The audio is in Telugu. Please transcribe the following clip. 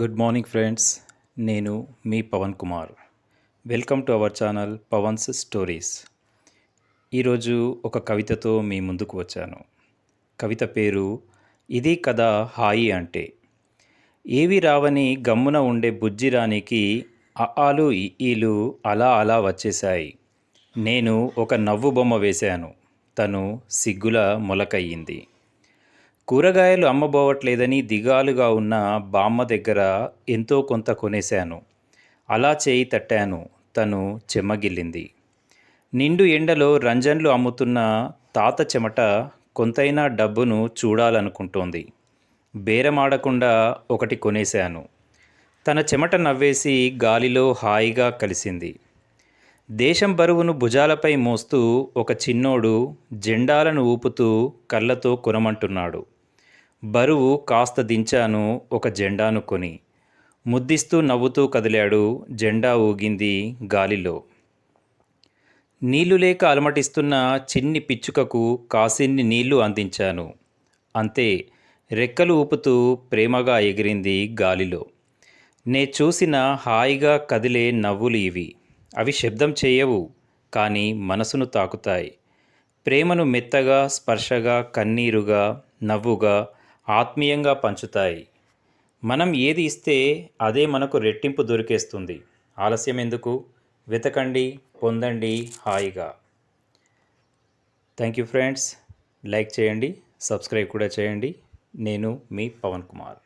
Good morning friends. నేను మీ Pavan Kumar. Welcome to our channel Pavan's stories. ఈరోజు ఒక కవితతో మీ ముందుకు వచ్చాను. కవిత పేరు ఇది కదా హాయి అంటే. ఏవి రావని గమ్మున ఉండే బుజ్జిరానికి అఆలు ఈలు అలా అలా వచ్చేశాయి. నేను ఒక నవ్వు బొమ్మ వేశాను. తను సిగ్గుల మొలకయ్యింది. కూరగాయలు అమ్మబోవట్లేదని దిగాలుగా ఉన్న బామ్మ దగ్గర ఎంతో కొంత కొనేశాను. అలా చేయి తట్టాను. తను చెమ్మగిల్లింది నిండు ఎండలో రంజన్లు అమ్ముతున్న తాత చెమట కొంతైనా డబ్బును చూడాలనుకుంటోంది. బేరమాడకుండా ఒకటి కొనేశాను. తన చెమట నవ్వేసి గాలిలో హాయిగా కలిసింది. దేశం బరువును భుజాలపై మోస్తూ ఒక చిన్నోడు జెండాలను ఊపుతూ కళ్ళతో కొనమంటున్నాడు. బరువు కాస్త దించాను ఒక జెండాను కొని. ముద్దిస్తూ నవ్వుతూ కదిలాడు జెండా ఊగింది గాలిలో. నీళ్ళు లేక అలమటిస్తున్న చిన్ని పిచ్చుకకు కాసిన్ని నీళ్ళు అందించాను. అంతే రెక్కలు ఊపుతూ ప్రేమగా ఎగిరింది గాలిలో. నే చూసిన హాయిగా కదిలే నవ్వులు ఇవి. అవి శబ్దం చేయవు కానీ మనసును తాకుతాయి. ప్రేమను మెత్తగా స్పర్శగా కన్నీరుగా నవ్వుగా ఆత్మీయంగా పంచుతాయి. మనం ఏది ఇస్తే అదే మనకు రెట్టింపు దొరికేస్తుంది. ఆలస్యం ఎందుకు? వెతకండి పొందండి హాయిగా. Thank you friends. లైక్ చేయండి సబ్స్క్రైబ్ కూడా చేయండి. నేను మీ పవన్ కుమార్.